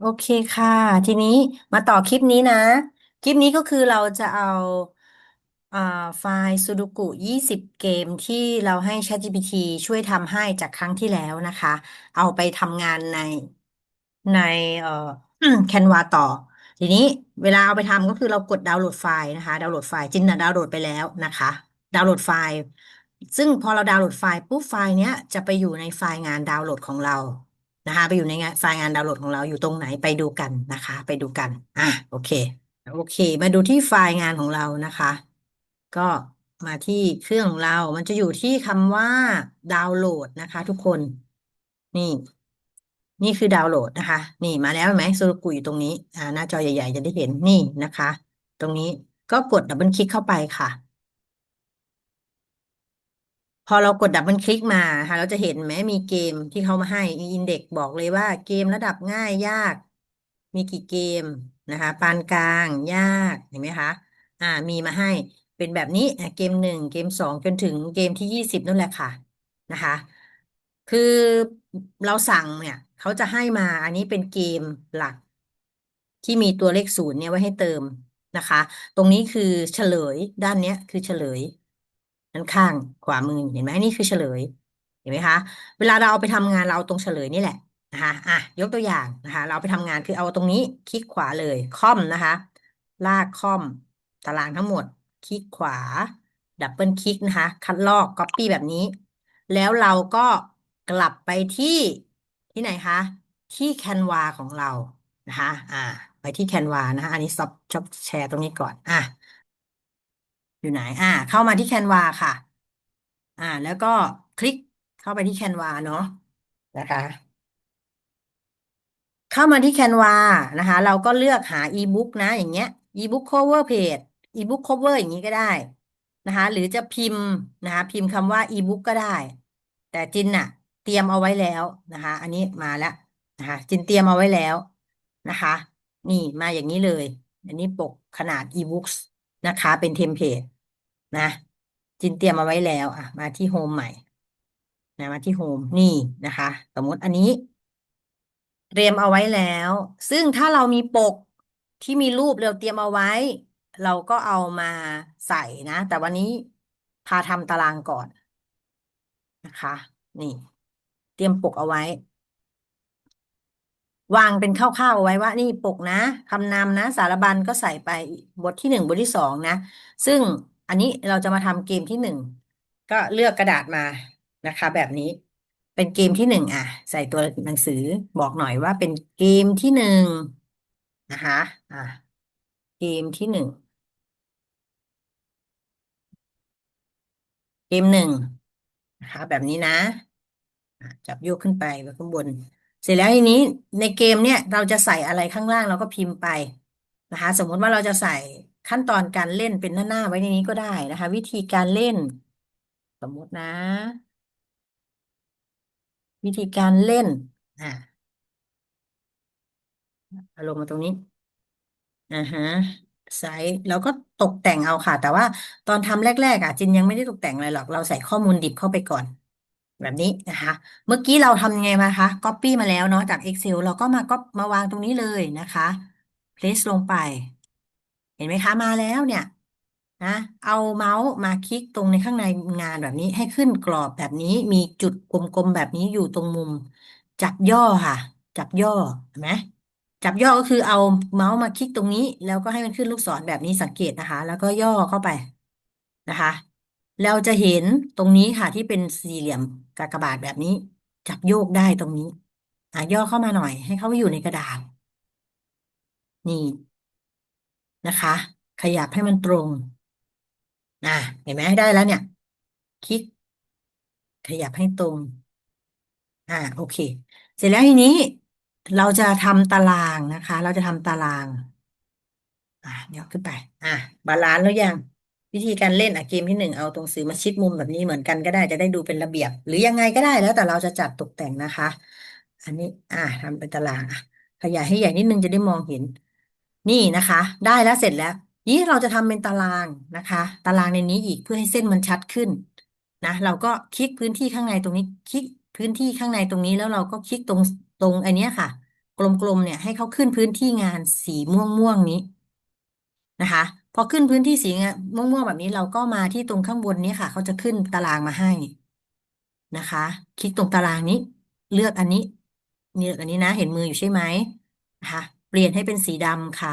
โอเคค่ะ ทีนี้มาต่อคลิปนี้นะ คลิปนี้ก็คือเราจะเอาอ่าไฟล์ซูดูกุ20 เกมที่เราให้ ChatGPT ช่วยทำให้จากครั้งที่แล้วนะคะ เอาไปทำงานในในเอ่อ Canva ต่อ ทีนี้เวลาเอาไปทำก็คือเรากดดาวน์โหลดไฟล์นะคะดาวน์โหลดไฟล์จินนะดาวน์โหลดไปแล้วนะคะดาวน์โหลดไฟล์ ซึ่งพอเราดาวน์โหลดไฟล์ปุ๊บไฟล์เนี้ยจะไปอยู่ในไฟล์งานดาวน์โหลดของเรา นะคะไปอยู่ในงไฟล์งานดาวน์โหลดของเราอยู่ตรงไหนไปดูกันนะคะ ไปดูกันอะโอเค โอเค มาดูที่ไฟล์งานของเรานะคะ ก็มาที่เครื่องของเรา มันจะอยู่ที่คำว่าดาวน์โหลดนะคะ ทุกคน นี่ นี่คือดาวน์โหลดนะคะ นี่มาแล้วไหมโซโลกุอยู่ตรงนี้อ่าหน้าจอใหญ่ ๆ จะได้เห็นนี่นะคะ ตรงนี้ก็กดดับเบิลคลิกเข้าไปค่ะ พอเรากดดับเบิลคลิกมาค่ะเราจะเห็นไหมมีเกมที่เขามาให้มีอินเด็กบอกเลยว่าเกมระดับง่ายยาก มีกี่เกมนะคะ ปานกลางยากเห็นไหมคะ อ่า มีมาให้เป็นแบบนี้เกมหนึ่งเกมสองจนถึงเกมที่ยี่สิบนั่นแหละค่ะนะคะ คือเราสั่งเนี่ยเขาจะให้มาอันนี้เป็นเกมหลัก ที่มีตัวเลขศูนย์เนี่ยไว้ให้เติมนะคะ ตรงนี้คือเฉลยด้านเนี้ยคือเฉลย ด้านข้างขวามือเห็นไหมนี่คือเฉลย เห็นไหมคะ เวลาเราเอาไปทำงานเราเอาตรงเฉลยนี่แหละนะคะอะยกตัวอย่างนะคะ เราไปทำงานคือเอาตรงนี้คลิกขวาเลยค่อมนะคะ ลากค่อมตารางทั้งหมด คลิกขวา ดับเบิลคลิกนะคะ คัดลอกก๊อปปี้แบบนี้ แล้วเราก็กลับไปที่ที่ไหนคะที่แคนวาของเรานะคะ อ่า ไปที่แคนวานะคะอันนี้ซับชอบแชร์ตรงนี้ก่อน อะ อยู่ไหน อ่า เข้ามาที่แคนวาค่ะ อ่า แล้วก็คลิกเข้าไปที่แคนวาเนาะนะคะ เข้ามาที่แคนวานะคะ เราก็เลือกหาอีบุ๊กนะ อย่างเงี้ยอีบุ๊ก cover page อีบุ๊ก cover อย่างนี้ก็ได้นะคะ หรือจะพิมพ์นะคะ พิมพ์คำว่าอีบุ๊กก็ได้ แต่จินน่ะ เตรียมเอาไว้แล้วนะคะ อันนี้มาแล้วนะคะ จินเตรียมเอาไว้แล้วนะคะ นี่มาอย่างนี้เลย อันนี้ปกขนาดอีบุ๊ก นะคะ เป็นเทมเพลตนะ จินเตรียมเอาไว้แล้ว อะ มาที่โฮมใหม่นะมาที่โฮมนี่นะคะ สมมติอันนี้ เตรียมเอาไว้แล้ว ซึ่งถ้าเรามีปกที่มีรูปเราเตรียมเอาไว้ เราก็เอามาใส่นะ แต่วันนี้พาทำตารางก่อนนะคะ นี่ เตรียมปกเอาไว้ วางเป็นคร่าวๆเอาไว้ว่านี่ปกนะคำนำนะ สารบัญก็ใส่ไปบทที่หนึ่งบทที่สองนะ ซึ่งอันนี้เราจะมาทำเกมที่หนึ่งก็เลือกกระดาษมานะคะ แบบนี้เป็นเกมที่หนึ่งอะ ใส่ตัวหนังสือบอกหน่อยว่าเป็นเกมที่หนึ่งนะคะอะเกมที่หนึ่งเกมหนึ่งนะคะแบบนี้นะอะจับโยกขึ้นไปไปข้างบน เสร็จแล้วทีนี้ในเกมเนี่ยเราจะใส่อะไรข้างล่างเราก็พิมพ์ไปนะคะ สมมติว่าเราจะใส่ขั้นตอนการเล่นเป็นหน้าๆไว้ในนี้ก็ได้นะคะ วิธีการเล่น สมมตินะ วิธีการเล่นอะเอาลงมาตรงนี้อ่าฮะไซส์แล้วก็ตกแต่งเอาค่ะ แต่ว่าตอนทำแรกๆอะจินยังไม่ได้ตกแต่งอะไรหรอกเราใส่ข้อมูลดิบเข้าไปก่อน แบบนี้นะคะ เมื่อกี้เราทำยังไงมาคะ Copy มาแล้วเนาะจาก Excel เราก็มาก็มาวางตรงนี้เลยนะคะ Place ลงไป เห็นไหมคะมาแล้วเนี่ยนะเอาเมาส์มาคลิกตรงในข้างในงานแบบนี้ให้ขึ้นกรอบแบบนี้มีจุดกลมๆแบบนี้อยู่ตรงมุม จับย่อค่ะ จับย่อเห็นไหมจับย่อก็คือเอาเมาส์มาคลิกตรงนี้ แล้วก็ให้มันขึ้นลูกศรแบบนี้สังเกตนะคะ แล้วก็ย่อเข้าไปนะคะ เราจะเห็นตรงนี้ค่ะที่เป็นสี่เหลี่ยมกากบาทแบบนี้ จับโยกได้ตรงนี้อะย่อเข้ามาหน่อย ให้เขาอยู่ในกระดาษ นี่นะคะ ขยับให้มันตรงอะเห็นไหมได้แล้วเนี่ย คลิก ขยับให้ตรง อ่า โอเค เสร็จแล้วทีนี้ เราจะทำตารางนะคะ เราจะทำตาราง อะเดี๋ยวขึ้นไป อะบาลานซ์แล้วยัง วิธีการเล่นอะเกมที่หนึ่งเอาตรงสื่อมาชิดมุมแบบนี้เหมือนกันก็ได้จะได้ดูเป็นระเบียบ หรือยังไงก็ได้แล้วแต่เราจะจัดตกแต่งนะคะ อันนี้ อ่าทำเป็นตารางอะขยายให้ใหญ่นิดนึงจะได้มองเห็น นี่นะคะ ได้แล้วเสร็จแล้วนี้เราจะทำเป็นตารางนะคะ ตารางในนี้อีกเพื่อให้เส้นมันชัดขึ้นนะเราก็คลิกพื้นที่ข้างในตรงนี้ คลิกพื้นที่ข้างในตรงนี้แล้วเราก็คลิกตรงตรงอันเนี้ยค่ะกกลมๆเนี่ยให้เขาขึ้นพื้นที่งานสีม่วงๆนี้นะคะ พอขึ้นพื้นที่สีม่วงๆแบบนี้เราก็มาที่ตรงข้างบนนี้ค่ะ เขาจะขึ้นตารางมาให้นะคะ คลิกตรงตารางนี้ เลือกอันนี้เลือกอันนี้นะ เห็นมืออยู่ใช่ไหมนะคะเปลี่ยนให้เป็นสีดำค่ะ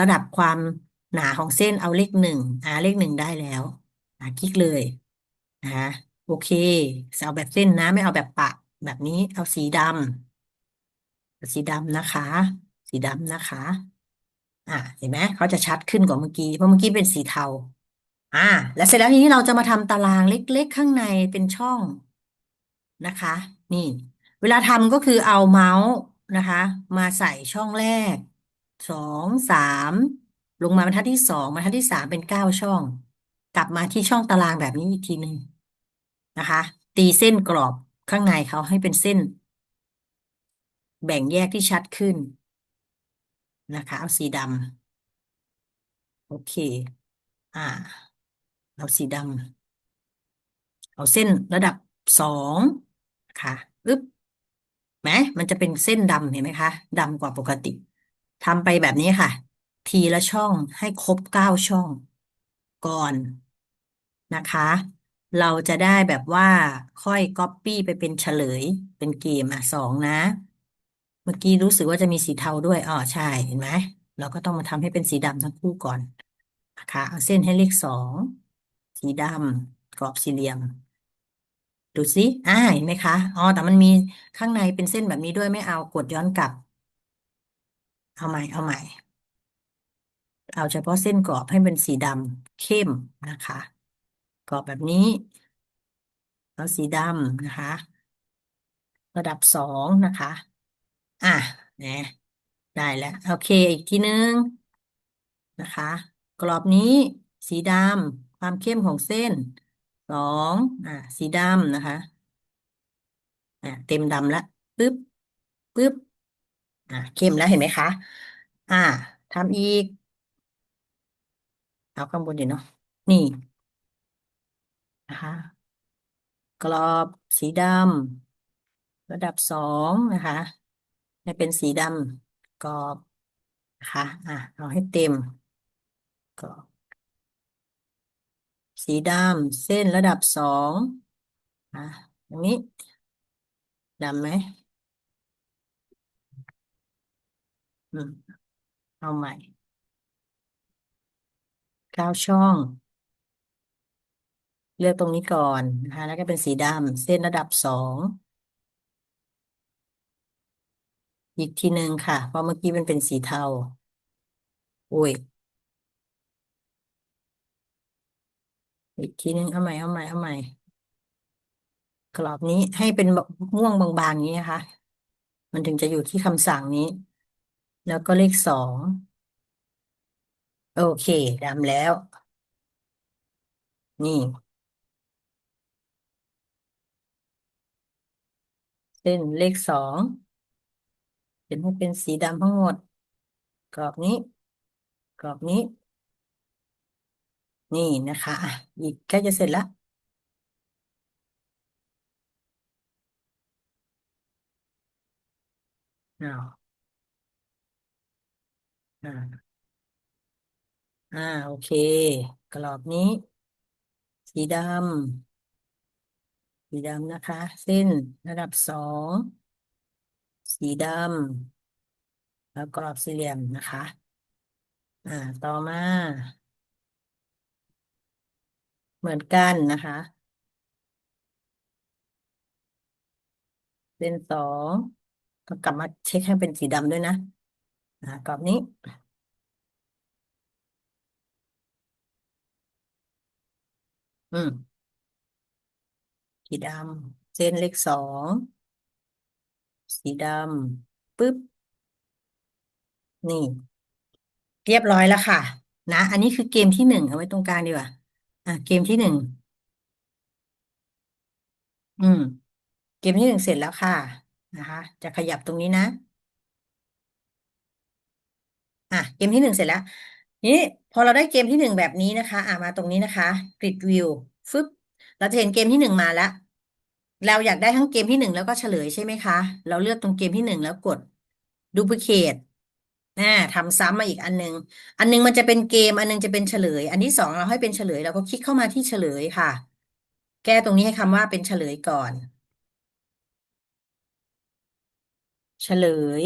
ระดับความหนาของเส้นเอาเลขหนึ่งอ่าเลขหนึ่งได้แล้วอ่าคลิกเลยนะคะโอเคเอาแบบเส้นนะ ไม่เอาแบบปะ แบบนี้เอาสีดำสีดำนะคะ สีดำนะคะ อ่าเห็นไหมเขาจะชัดขึ้นกว่าเมื่อกี้เพราะเมื่อกี้เป็นสีเทา อ่า แล้วเสร็จแล้วทีนี้เราจะมาทำตารางเล็ก ๆ ข้างในเป็นช่องนะคะ นี่ เวลาทำก็คือเอาเมาส์นะคะ มาใส่ช่องแรกสองสามลงมาบรรทัดที่สองบรรทัดที่สามเป็นเก้าช่อง กลับมาที่ช่องตารางแบบนี้อีกทีหนึ่งนะคะ ตีเส้นกรอบข้างในเขาให้เป็นเส้น แบ่งแยกที่ชัดขึ้น นะคะ เอาสีดำโอเค อ่า เอาสีดำเอาเส้นระดับสองค่ะอึ๊บไหมมันจะเป็นเส้นดำเห็นไหมคะดำกว่าปกติทำไปแบบนี้ค่ะ ทีละช่องให้ครบเก้าช่องก่อนนะคะ เราจะได้แบบว่าค่อยก๊อปปี้ไปเป็นเฉลยเป็นเกมอะสองนะ เมื่อกี้รู้สึกว่าจะมีสีเทาด้วยอ๋อใช่ เห็นไหม เราก็ต้องมาทำให้เป็นสีดำทั้งคู่ก่อนนะคะเอาเส้นให้เลขสอง สีดำกรอบสี่เหลี่ยม ดูสิอ่าเห็นไหมคะ อ๋อ แต่มันมีข้างในเป็นเส้นแบบนี้ด้วยไม่เอากดย้อนกลับ เอาใหม่ เอาใหม่ เอาเฉพาะเส้นกรอบให้เป็นสีดำเข้มนะคะ กรอบแบบนี้แล้วสีดำนะคะ ระดับสองนะคะ อะเนี่ยได้แล้ว โอเค อีกทีนึงนะคะ กรอบนี้สีดำความเข้มของเส้นสองอ่าสีดำนะคะอ่าเต็มดำแล้วปึ๊บปึ๊บอ่าเข้มแล้วเห็นไหมคะ อ่าทำอีก เอาข้างบนเดี๋ยวเนาะนี่นะคะกรอบสีดำระดับสองนะคะ ให้เป็นสีดำกรอบนะคะอ่าเอาให้เต็มกรอบสีดำเส้นระดับสองอ่าอย่างนี้ดำไหมอืมเอาใหม่เก้าช่อง เลือกตรงนี้ก่อนนะคะแล้วก็เป็นสีดำเส้นระดับสอง อีกทีหนึ่งค่ะ เพราะเมื่อกี้มันเป็นสีเทาโอ้ย อีกทีหนึ่งเอาใหม่เอาใหม่เอาใหม่ กรอบนี้ให้เป็นม่วงบางๆอย่างนี้นะคะ มันถึงจะอยู่ที่คำสั่งนี้ แล้วก็เลขสอง โอเคดำแล้ว นี่เส้นเลขสอง เป็นให้เป็นสีดำทั้งหมด กรอบนี้ กรอบนี้ นี่นะคะอะอีกใกล้จะเสร็จแล้วอ้าวอ่าอ่าโอเค กรอบนี้ สีดำสีดำนะคะ เส้นระดับสอง สีดำแล้วกรอบสี่เหลี่ยมนะคะ อ่า ต่อมา เหมือนกันนะคะเส้นสองต้องกลับมาเช็คให้เป็นสีดำด้วยนะอ่ากรอบนี้อืมสีดำเส้นเลขสอง สีดำปึ๊บ นี่ เรียบร้อยแล้วค่ะ นะ อันนี้คือเกมที่หนึ่งเอาไว้ตรงกลางดีกว่า อะ เกมที่หนึ่ง อืม เกมที่หนึ่งเสร็จแล้วค่ะ นะคะ จะขยับตรงนี้นะ อะ เกมที่หนึ่งเสร็จแล้ว นี้พอเราได้เกมที่หนึ่งแบบนี้นะคะ อะมาตรงนี้นะคะกริดวิวฟึบเราจะเห็นเกมที่หนึ่งมาแล้ว เราอยากได้ทั้งเกมที่หนึ่งแล้วก็เฉลยใช่ไหมคะ เราเลือกตรงเกมที่หนึ่งแล้วกดดูพลิเคทนะทำซ้ำมาอีกอันหนึง อันหนึงมันจะเป็นเกม อันหนึงจะเป็นเฉลย อันที่สองเราให้เป็นเฉลยเราก็คลิกเข้ามาที่เฉลยค่ะ แก้ตรงนี้ให้คำว่าเป็นเฉลยก่อน เฉลย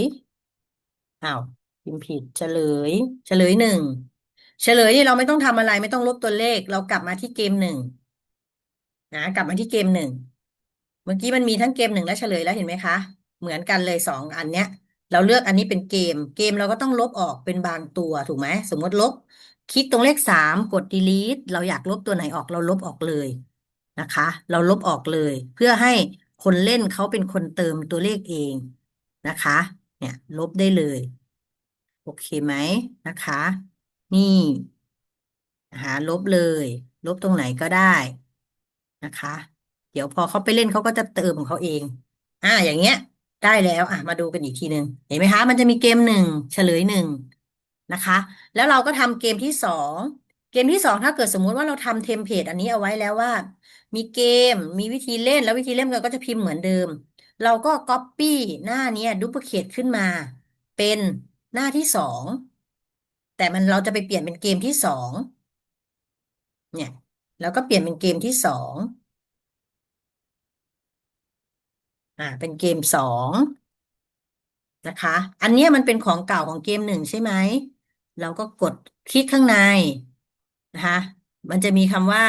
อ้าวพิมพ์ผิดเฉลย เฉลยหนึ่งเฉลยนี่เราไม่ต้องทำอะไรไม่ต้องลบตัวเลข เรากลับมาที่เกมหนึ่งนะกลับมาที่เกมหนึ่ง มื่อกี้มันมีทั้งเกมหนึ่งและเฉลยแล้วเห็นไหมคะ เหมือนกันเลยสองอันเนี้ย เราเลือกอันนี้เป็นเกม เกมเราก็ต้องลบออกเป็นบางตัวถูกไหมสมมติลบ คลิกตรงเลขสามกด delete เราอยากลบตัวไหนออกเราลบออกเลยนะคะ เราลบออกเลย เพื่อให้คนเล่นเขาเป็นคนเติมตัวเลขเองนะคะ เนี่ย ลบได้เลย โอเคไหมนะคะ นี่นะคะลบเลย ลบตรงไหนก็ได้นะคะ เดี๋ยวพอเขาไปเล่นเขาก็จะเติมของเขาเอง อ่า อย่างเงี้ย ได้แล้วอะมาดูกันอีกทีหนึ่งเห็นไหมคะ มันจะมีเกมหนึ่งเฉลยหนึ่งนะคะ แล้วเราก็ทำเกมที่สองเกมที่สองถ้าเกิดสมมุติว่าเราทำเทมเพลตอันนี้เอาไว้แล้วว่า มีเกมมีวิธีเล่นแล้ววิธีเล่นเราก็จะพิมพ์เหมือนเดิม เราก็ก๊อปปี้หน้าเนี้ยดู p ลิเคทขึ้นมา เป็นหน้าที่สองแต่มันเราจะไปเปลี่ยนเป็นเกมที่สองเนี่ยแล้วก็เปลี่ยนเป็นเกมที่สอง อ่า เป็นเกมสองนะคะ อันนี้มันเป็นของเก่าของเกมหนึ่งใช่ไหม เราก็กดคลิกข้างในนะคะ มันจะมีคำว่า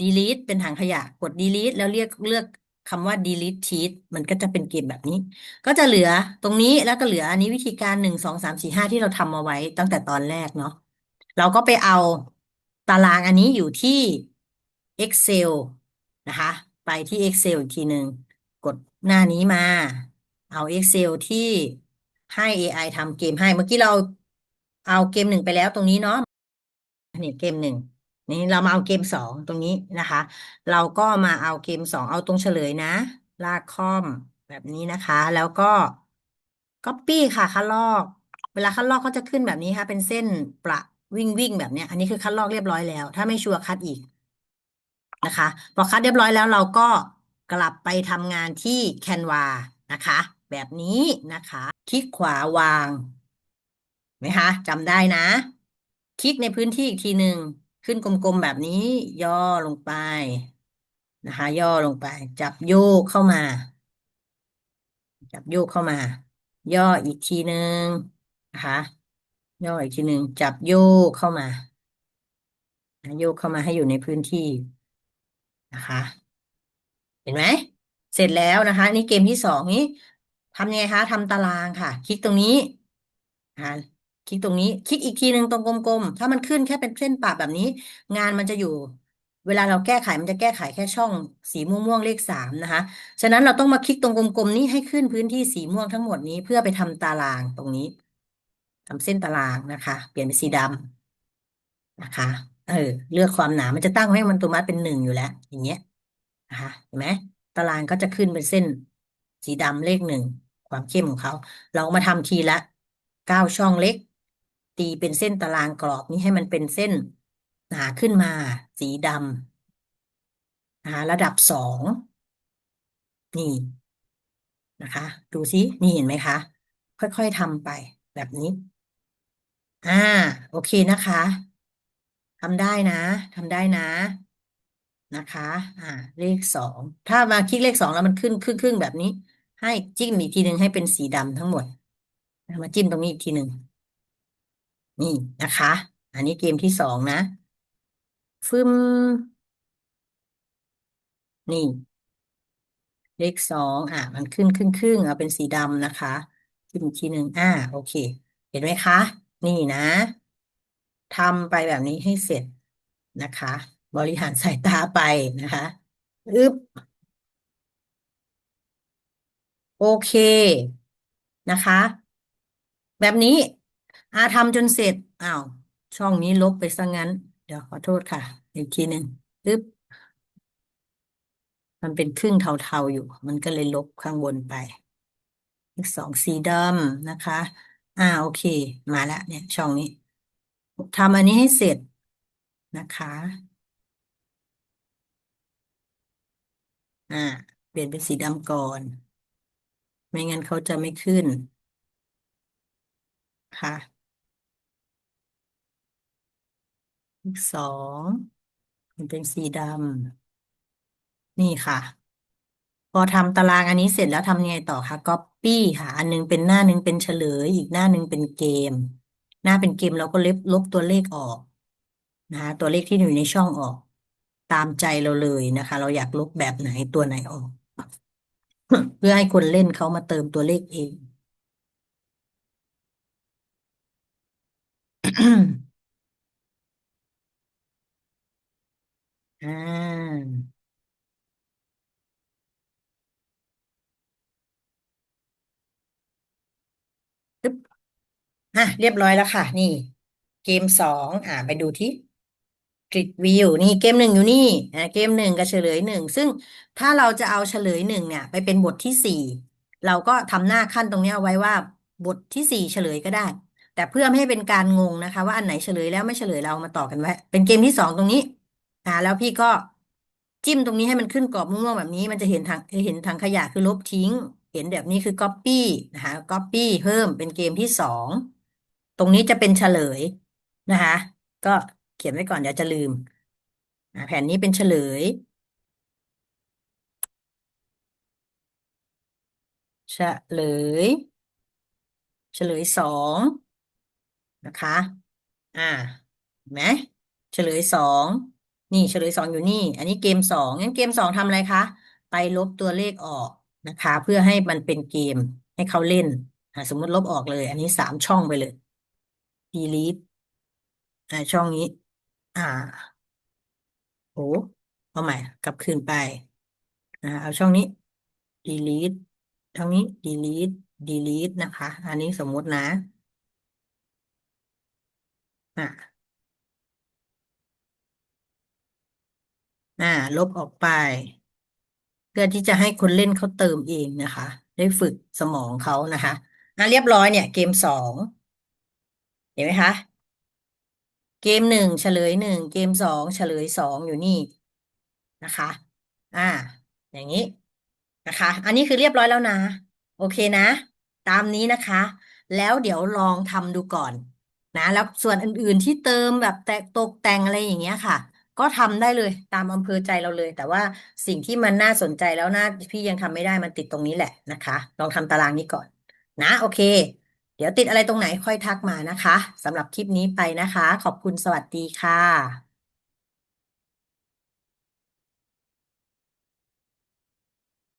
delete เป็นถังขยะ กด delete แล้วเรียกเลือกคำว่า delete sheet มันก็จะเป็นเกมแบบนี้ ก็จะเหลือตรงนี้แล้วก็เหลืออันนี้วิธีการหนึ่งสองสามสี่ห้าที่เราทำมาไว้ตั้งแต่ตอนแรกเนาะ เราก็ไปเอาตารางอันนี้อยู่ที่ Excel นะคะ ไปที่ Excel อีกทีหนึ่ง กดหน้านี้มา เอา Excel ที่ให้ AI ทำเกมให้ เมื่อกี้เราเอาเกมหนึ่งไปแล้วตรงนี้เนาะนี่เกมหนึ่งนี่เรามาเอาเกมสองตรงนี้นะคะ เราก็มาเอาเกมสองเอาตรงเฉลยนะ ลากคอมแบบนี้นะคะ แล้วก็ Copy ค่ะคัดลอก เวลาคัดลอกเขาจะขึ้นแบบนี้ค่ะ เป็นเส้นประวิ่งวิ่งแบบเนี้ย อันนี้คือคัดลอกเรียบร้อยแล้ว ถ้าไม่ชัวร์คัดอีกนะคะ พอคัดเรียบร้อยแล้วเราก็ กลับไปทำงานที่ Canva นะคะ แบบนี้นะคะ คลิกขวาวางไหมคะจำได้นะ คลิกในพื้นที่อีกทีหนึ่งขึ้นกลมๆแบบนี้ ย่อลงไปนะคะ ย่อลงไป จับโยกเข้ามา จับโยกเข้ามา ย่ออีกทีหนึ่งนะคะย่ออีกทีหนึ่งจับโยกเข้ามาโยกเข้ามาให้อยู่ในพื้นที่นะคะ เห็นไหม เสร็จแล้วนะคะ นี่เกมที่สองนี้ทำยังไงคะทำตารางค่ะ คลิกตรงนี้อ่าคลิกตรงนี้ คลิกอีกทีหนึ่งตรงกลมๆ ถ้ามันขึ้นแค่เป็นเส้นปะแบบนี้ งานมันจะอยู่ เวลาเราแก้ไขมันจะแก้ไขแค่ช่องสีม่วงๆเลขสามนะคะ ฉะนั้นเราต้องมาคลิกตรงกลมๆนี้ให้ขึ้นพื้นที่สีม่วงทั้งหมดนี้เพื่อไปทำตารางตรงนี้ทำเส้นตารางนะคะ เปลี่ยนเป็นสีดำนะคะ เออ เลือกความหนา มันจะตั้งให้มันตัวมัดเป็นหนึ่งอยู่แล้ว อย่างเงี้ย นะคะเห็นไหมตารางก็จะขึ้นเป็นเส้นสีดำเลขหนึ่งความเข้มของเขา เรามาทำทีละเก้าช่องเล็ก ตีเป็นเส้นตารางกรอบนี้ให้มันเป็นเส้นหนาขึ้นมา สีดำนะคะระดับสองนี่นะคะ ดูซินี่เห็นไหมคะ ค่อยๆทำไปแบบนี้ อ่า โอเคนะคะทำได้นะทำได้นะ นะคะ อ่า เลขสอง ถ้ามาคลิกเลขสองแล้วมันขึ้นครึ่งครึ่งแบบนี้ ให้จิ้มอีกทีหนึ่งให้เป็นสีดำทั้งหมด มาจิ้มตรงนี้อีกทีหนึ่ง นี่นะคะ อันนี้เกมที่สองนะ ฟึมนี่ เลขสองอ่ามันขึ้นครึ่งครึ่งเอาเป็นสีดำนะคะจิ้มอีกทีหนึ่งอ่า โอเค เห็นไหมคะ นี่นะทำไปแบบนี้ให้เสร็จนะคะ บริหารสายตาไปนะคะอึบโอเคนะคะ แบบนี้อาทำจนเสร็จอ้าวช่องนี้ลบไปซะงั้น เดี๋ยวขอโทษค่ะ อีกทีหนึ่งอึบมันเป็นครึ่งเทาๆอยู่ มันก็เลยลบข้างบนไปอีกสองสีดำนะคะ อ่าโอเค มาแล้วเนี่ย ช่องนี้ทำอันนี้ให้เสร็จนะคะ อ่า เปลี่ยนเป็นสีดำก่อน ไม่งั้นเขาจะไม่ขึ้น ค่ะเลขสองมันเป็นสีดำนี่ค่ะ พอทำตารางอันนี้เสร็จแล้วทำยังไงต่อคะ Copy ค่ะ อันนึงเป็นหน้าหนึ่งเป็นเฉลย อีกหน้าหนึ่งเป็นเกม หน้าเป็นเกมเราก็ลบลบตัวเลขออกนะคะตัวเลขที่อยู่ในช่องออก ตามใจเราเลยนะคะ เราอยากลบแบบไหนตัวไหนออก เพื่อให้คนเล่นเขามาเติมตัวเลขเองอ่าอะเรียบร้อยแล้วค่ะ นี่ เกมสองอ่าไปดูที่ กริดวิวนี่เกมหนึ่งอยู่นี่อ่าเกมหนึ่งกับเฉลยหนึ่งซึ่งถ้าเราจะเอาเฉลยหนึ่งเนี่ย ไปเป็นบทที่สี่เราก็ทำหน้าขั้นตรงเนี้ยเอาไว้ว่าบทที่สี่เฉลยก็ได้ แต่เพื่อไม่ให้เป็นการงงนะคะ ว่าอันไหนเฉลยแล้วไม่เฉลยเรามาต่อกันไว้เป็นเกมที่สองตรงนี้อ่าแล้วพี่ก็จิ้มตรงนี้ให้มันขึ้นกรอบม่วงๆแบบนี้มันจะเห็นทางเห็นทางขยะคือลบทิ้ง เห็นแบบนี้คือ Copy นะคะ Copy เพิ่มเป็นเกมที่สองตรงนี้จะเป็นเฉลยนะคะ ก็ ขียนไว้ก่อนเดี๋ยวจะลืมแผ่นนี้เป็นเฉลย เฉลย เฉลยสองนะคะ อ่าเห็นไหมเฉลยสองนี่เฉลยสองอยู่นี่ อันนี้เกมสองงั้นเกมสองทำอะไรคะ ไปลบตัวเลขออกนะคะ เพื่อให้มันเป็นเกมให้เขาเล่นอ่าสมมติลบออกเลย อันนี้สามช่องไปเลย delete อ่าช่องนี้ อ่าโอ้เอาใหม่ กลับคืนไปอ่าเอาช่องนี้ delete ช่องนี้ delete delete นะคะ อันนี้สมมุตินะอะอ่า ลบออกไป เพื่อที่จะให้คนเล่นเขาเติมเองนะคะ ได้ฝึกสมองเขานะคะอะเรียบร้อยเนี่ย เกมสองเห็นไหมคะ เกมหนึ่งเฉลยหนึ่งเกมสองเฉลยสองอยู่นี่นะคะ อ่า อย่างนี้นะคะ อันนี้คือเรียบร้อยแล้วนะ โอเคนะ ตามนี้นะคะ แล้วเดี๋ยวลองทำดูก่อนนะแล้วส่วนอื่นๆที่เติมแบบแต่ตกแต่งอะไรอย่างเงี้ยค่ะ ก็ทำได้เลยตามอำเภอใจเราเลย แต่ว่าสิ่งที่มันน่าสนใจแล้วน่าพี่ยังทำไม่ได้มันติดตรงนี้แหละนะคะ ลองทำตารางนี้ก่อน นะ โอเค ดี๋ยวติดอะไรตรงไหนค่อยทักมานะคะสำหรับคลิปนี้ไปนะคะ ขอบคุณสวัสดีค่ะ